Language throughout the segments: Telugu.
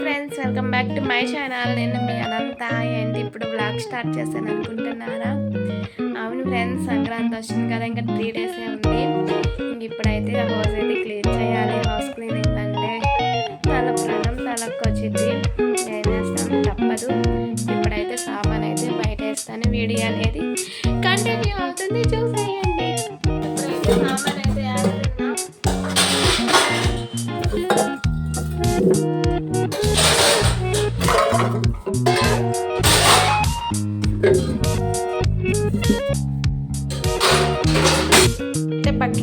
Friends welcome back to my channel నేను మీ అనంత ఏంటి ఇప్పుడు బ్లాగ్ స్టార్ట్ చేశాను అనుకుంటున్నారా? అవును ఫ్రెండ్స్ సంక్రాంతి వచ్చింది కదా ఇంకా త్రీ డేసే ఉంది. ఇంక ఇప్పుడైతే హౌస్ అయితే క్లీన్ చేయాలి. హౌస్ క్లీనింగ్ అంటే తల ప్రాణం తలకు వచ్చింది ఏం చేస్తాను తప్పదు. ఇప్పుడైతే సామాన్ అయితే బయట వేస్తాను. వీడియో అనేది కంటిన్యూ అవుతుంది. చూసేయండి.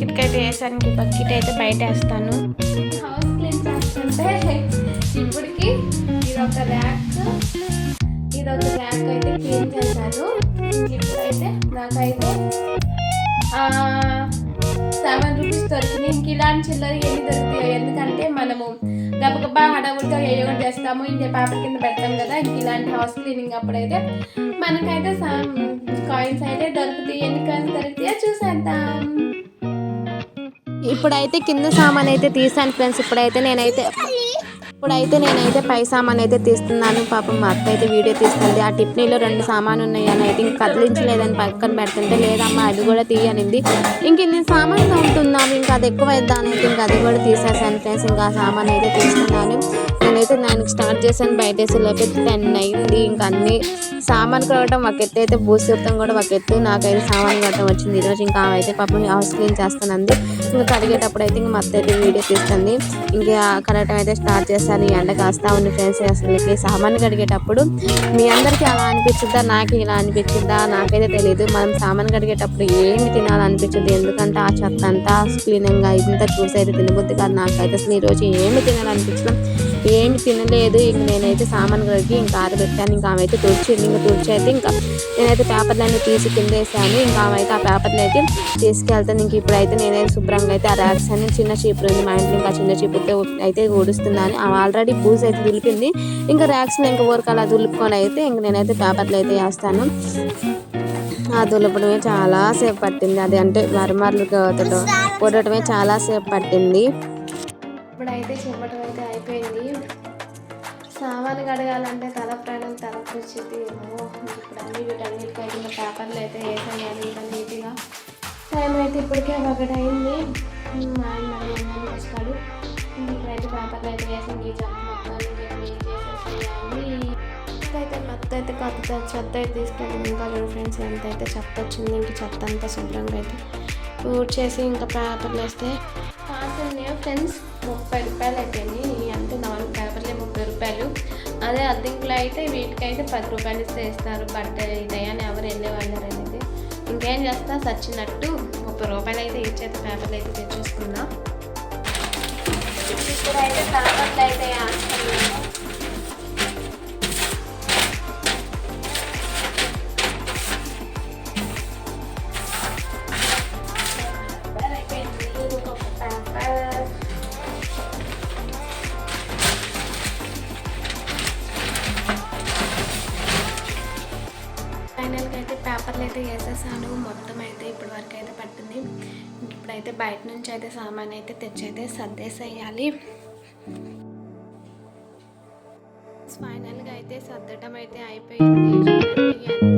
బకెట్కి అయితే వేసానికి బకెట్ అయితే బయట వేస్తాను హౌస్ క్లీన్ చేస్తుంటే ఇప్పటికి ఇది ఒక ర్యాక్ ఇది ఒక ర్యాక్ అయితే క్లీన్ చేశాను ఇప్పుడైతే నాకైతే సెవెన్ రూపీస్ దొరికినాయి. ఇంక ఇలాంటి చిల్లర ఏమి దొరుకుతాయి ఎందుకంటే మనము గబగబా హడావుడిగా ఏ ఒకటి చేస్తాము ఇంకే పేపర్ కింద పెడతాం కదా ఇంక ఇలాంటి హౌస్ క్లీనింగ్ అప్పుడైతే మనకైతే కాయిన్స్ అయితే దొరుకుతాయి. ఎందుకంటే ఇప్పుడైతే కింద సామాన్ అయితే తీసాను ఫ్రెండ్స్. ఇప్పుడైతే నేనైతే ఇప్పుడైతే నేనైతే పై సామాన్ అయితే తీస్తున్నాను. పాపం మా అత్త అయితే వీడియో తీస్తుంది. ఆ టిప్నీలో రెండు సామాన్ ఉన్నాయి అని అయితే ఇంక కదిలించలేదని పక్కన పెడుతుంటే లేదమ్మా అది కూడా తీయనింది. ఇంక ఇన్ని సామాన్ ఉంటున్నాము ఇంకా అది ఎక్కువ వేద్దాను అయితే ఇంకా అది కూడా తీసేసాను ఫ్రెండ్స్. ఇంకా ఆ సామాన్ అయితే తీస్తున్నాను. నేనైతే దానికి స్టార్ట్ చేశాను. బయట వేసేలోపు టెన్ అయింది ఇంకా అన్ని సామాన్ కడగటం ఒక ఎత్తు అయితే భూసూర్తం కూడా ఒక ఎత్తు నాకైతే సామాన్ కడటం వచ్చింది. ఈరోజు ఇంకా ఆమె అయితే పాపం హౌస్ క్లీన్ చేస్తానంది ఇంకా కడిగేటప్పుడు అయితే ఇంకా మత్త అయితే వీడియో తీస్తుంది. ఇంకా కడగటం అయితే స్టార్ట్ చేస్తాను ఈ ఎండ కాస్తా ఉంది ఫ్రెండ్స్. అసలుకి సామాన్ కడిగేటప్పుడు మీ అందరికీ అలా అనిపించిందా నాకు ఇలా అనిపించిందా నాకైతే తెలియదు మనం సామాన్ కడిగేటప్పుడు ఏమి తినాలనిపించదు ఎందుకంటే ఆ చెత్త అంతా క్లీనింగ్గా ఇంత చూసి అయితే తినబుద్ది కాదు. నాకైతే అసలు ఈరోజు ఏమి తినాలనిపించడం ఏమి తినలేదు. ఇంక నేనైతే సామాన్ కడిగి ఇంకా ఆరబెట్టాను ఇంకా ఆమె అయితే తుడిచింది. ఇంకా తుడిచి అయితే ఇంకా నేనైతే పేపర్లన్నీ తీసి కింద వేసాను. ఇంకా ఆమె అయితే ఆ పేపర్లు అయితే తీసుకెళ్తాను ఇంక ఇప్పుడైతే నేనైతే శుభ్రంగా అయితే ఆ ర్యాక్స్ అని చిన్న చీపురు ఉంది. మా ఇంట్లో ఇంకా చిన్న చీపురుతో అయితే ఊడుస్తున్నాను. ఆల్రెడీ బూజ్ అయితే దులిపింది. ఇంకా ర్యాక్స్లో ఇంకా ఊరికి అలా దులుపుకొని అయితే ఇంక నేనైతే పేపర్లు అయితే వేస్తాను. ఆ దులపడమే చాలా సేపు పట్టింది. అది అంటే మరమర్లు కొట్టడమే చాలా సేపు పట్టింది. అయితే అయిపోయింది. సామాను కడగాలంటే తల ప్రాణం తలకు వచ్చింది ఏమో. ఇప్పుడు అన్ని వీటన్నిటికైతే అయితే ఇంకా పేపర్లు అయితే వేసాను కానీ ఇంకా నీట్గా. టైం అయితే ఇప్పటికే ఒకటి అయింది మా ఆయన మళ్ళీ వస్తాడు. ఇప్పుడైతే పేపర్లు అయితే వేసి ఈ జంప్ మొత్తాన్ని చేసేసేయాలి. అయితే మొత్తం అయితే కొత్త చెత్త అయితే తీసుకెళ్ళి ఇంకా చూడు ఫ్రెండ్స్ ఎంత అయితే చెత్త వచ్చింది ఇంక చెత్త అంతా శుభ్రంగా అయితే పూర్తి చేసి ఇంకా పేపర్లు వేస్తే కాకుండా ఫ్రెండ్స్? ముప్పై రూపాయలు అయిపోయింది అదే అద్దెంకులు అయితే వీటికైతే పది రూపాయలు ఇస్తే ఇస్తారు. బట్ ఇదయ్యాని ఎవరు వెళ్ళేవాళ్ళు అనేది ఇంకేం చేస్తా? సచ్చినట్టు ముప్పై రూపాయలు అయితే ఇచ్చేది పేపర్లు అయితే తెచ్చేసుకున్నా. ఇప్పుడైతే పేపర్లు అయితే వేస్తున్నాను. ఫైనల్గా అయితే పేపర్లు అయితే వేసేసాను. మొత్తం అయితే ఇప్పటి వరకు అయితే పట్టింది. ఇప్పుడైతే బయట నుంచి అయితే సామాన్ అయితే తెచ్చైతే సర్దేసేయాలి. ఫైనల్గా అయితే సర్దటం అయితే అయిపోయింది.